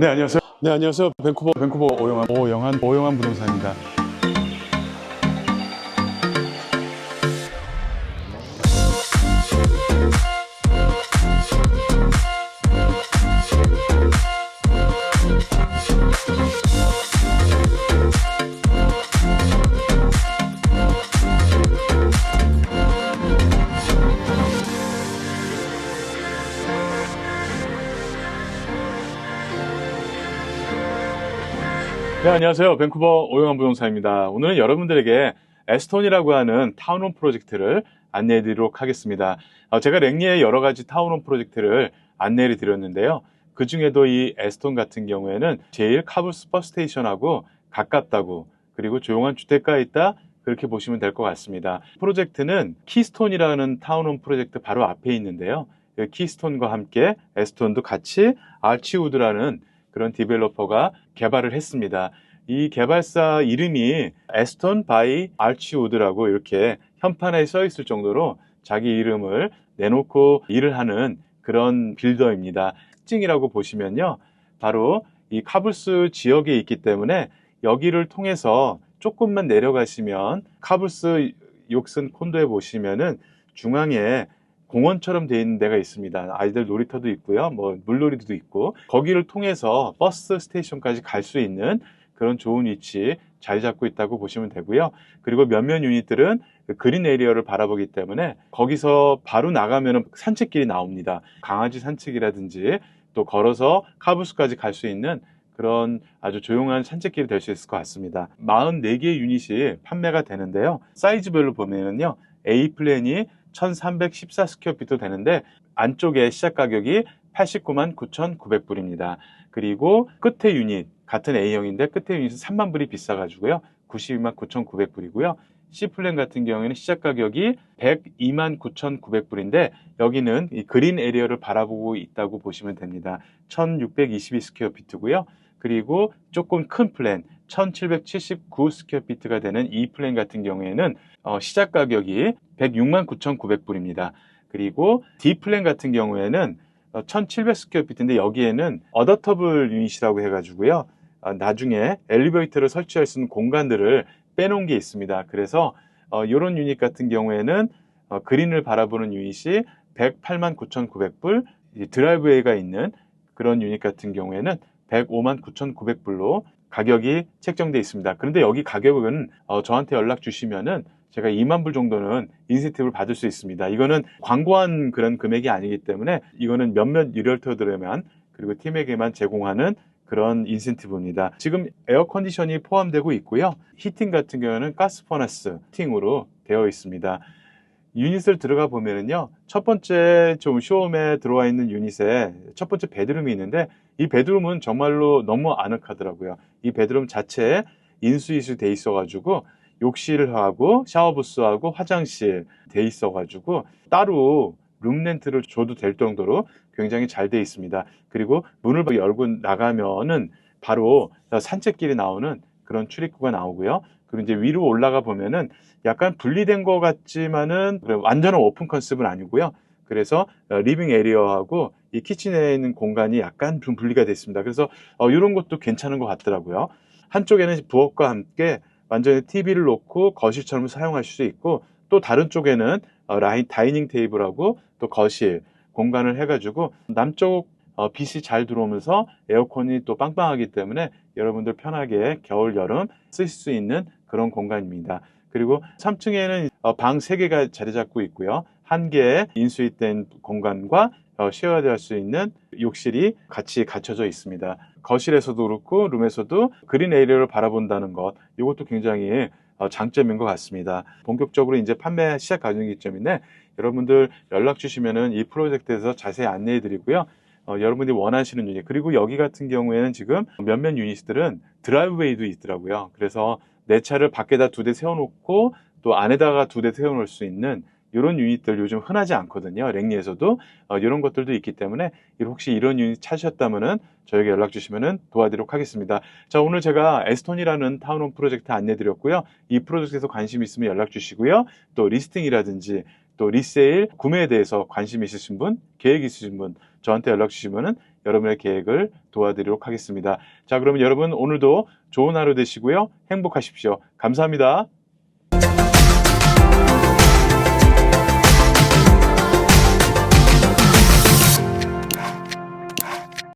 네 안녕하세요. 네 안녕하세요. 밴쿠버 밴쿠버 오영환 오영환 오영환 부동산입니다. 네 안녕하세요. 밴쿠버 오영환 부동산입니다. 오늘은 여러분들에게 에스톤이라고 하는 타운홈 프로젝트를 안내해 드리도록 하겠습니다. 어, 제가 랭리의 여러 가지 타운홈 프로젝트를 안내를 드렸는데요. 그 중에도 이 에스톤 같은 경우에는 제일 카브 슈퍼스테이션하고 가깝다고 그리고 조용한 주택가에 있다 그렇게 보시면 될 것 같습니다. 프로젝트는 키스톤이라는 타운홈 프로젝트 바로 앞에 있는데요. 이 키스톤과 함께 에스톤도 같이 아치우드라는 그런 디벨로퍼가 개발을 했습니다. 이 개발사 이름이 에스톤 바이 알치우드라고 이렇게 현판에 써 있을 정도로 자기 이름을 내놓고 일을 하는 그런 빌더입니다. 특징이라고 보시면요. 바로 이 카불스 지역에 있기 때문에 여기를 통해서 조금만 내려가시면 카불스 욕슨 콘도에 보시면은 중앙에 공원처럼 되어 있는 데가 있습니다. 아이들 놀이터도 있고요. 뭐 물놀이도 있고 거기를 통해서 버스 스테이션까지 갈 수 있는 그런 좋은 위치 자리 잡고 있다고 보시면 되고요. 그리고 몇몇 유닛들은 그 그린 에리어를 바라보기 때문에 거기서 바로 나가면 산책길이 나옵니다. 강아지 산책이라든지 또 걸어서 카브스까지 갈 수 있는 그런 아주 조용한 산책길이 될 수 있을 것 같습니다. 44개의 유닛이 판매가 되는데요. 사이즈별로 보면은요. A 플랜이 1314 스퀘어피트 되는데 안쪽에 시작 가격이 89만 9,900불입니다. 그리고 끝에 유닛 같은 A형인데 끝에 유닛은 3만 불이 비싸가지고요. 92만 9,900불이고요. C 플랜 같은 경우에는 시작 가격이 102만 9,900불인데 여기는 이 그린 에리어를 바라보고 있다고 보시면 됩니다. 1,622 스퀘어 피트고요. 그리고 조금 큰 플랜 1779 스퀘어피트가 되는 E 플랜 같은 경우에는 어, 시작 가격이 106만 9,900불입니다. 그리고 D 플랜 같은 경우에는 1700 스퀘어피트인데 여기에는 어더터블 유닛이라고 해가지고요. 어, 나중에 엘리베이터를 설치할 수 있는 공간들을 빼놓은 게 있습니다. 그래서 어, 이런 유닛 같은 경우에는 어, 그린을 바라보는 유닛이 108만 9,900불, 드라이브웨이가 있는 그런 유닛 같은 경우에는 105만 9,900불로 가격이 책정되어 있습니다. 그런데 여기 가격은 어, 저한테 연락 주시면은 제가 2만 불 정도는 인센티브를 받을 수 있습니다. 이거는 광고한 그런 금액이 아니기 때문에 이거는 몇몇 리얼터들에만 그리고 팀에게만 제공하는 그런 인센티브입니다. 지금 에어컨디션이 포함되고 있고요. 히팅 같은 경우는 가스 퍼너스 히팅으로 되어 있습니다. 유닛을 들어가 보면은요, 첫 번째 좀 쇼홈에 들어와 있는 유닛에 첫 번째 베드룸이 있는데, 이 베드룸은 정말로 너무 아늑하더라고요. 이 베드룸 자체에 인수이수 돼 있어가지고, 욕실하고 샤워부스하고 화장실 돼 있어가지고, 따로 룸렌트를 줘도 될 정도로 굉장히 잘 돼 있습니다. 그리고 문을 열고 나가면은 바로 산책길이 나오는 그런 출입구가 나오고요. 그리고 이제 위로 올라가 보면은 약간 분리된 것 같지만은 완전한 오픈 컨셉은 아니고요. 그래서 어, 리빙 에리어하고 이 키친에 있는 공간이 약간 좀 분리가 됐습니다. 그래서 어, 이런 것도 괜찮은 것 같더라고요. 한쪽에는 부엌과 함께 완전히 TV를 놓고 거실처럼 사용하실 수 있고 또 다른 쪽에는 어, 라인 다이닝 테이블하고 또 거실 공간을 해가지고 남쪽 어, 빛이 잘 들어오면서 에어컨이 또 빵빵하기 때문에 여러분들 편하게 겨울 여름 쓰실 수 있는 그런 공간입니다. 그리고 3층에는 어, 방 3개가 자리 잡고 있고요. 한 개의 인수입된 공간과 어, 쉐어될 수 있는 욕실이 같이 갖춰져 있습니다. 거실에서도 그렇고 룸에서도 그린 에리어를 바라본다는 것 이것도 굉장히 어, 장점인 것 같습니다. 본격적으로 이제 판매 시작 과정이기 때문에 여러분들 연락 주시면은 이 프로젝트에서 자세히 안내해 드리고요. 어, 여러분들이 원하시는 유닛 그리고 여기 같은 경우에는 지금 몇몇 유닛들은 드라이브웨이도 있더라고요. 그래서 내 차를 밖에다 두 대 세워놓고 또 안에다가 두 대 세워놓을 수 있는 이런 유닛들 요즘 흔하지 않거든요. 랭리에서도 어, 이런 것들도 있기 때문에 혹시 이런 유닛 찾으셨다면은 저에게 연락 주시면은 도와드리도록 하겠습니다. 자 오늘 제가 에스톤이라는 타운홈 프로젝트 안내드렸고요. 이 프로젝트에서 관심 있으면 연락 주시고요. 또 리스팅이라든지 또 리세일 구매에 대해서 관심 있으신 분, 계획 있으신 분 저한테 연락 주시면은 여러분의 계획을 도와드리도록 하겠습니다. 자, 그러면 여러분 오늘도 좋은 하루 되시고요. 행복하십시오. 감사합니다.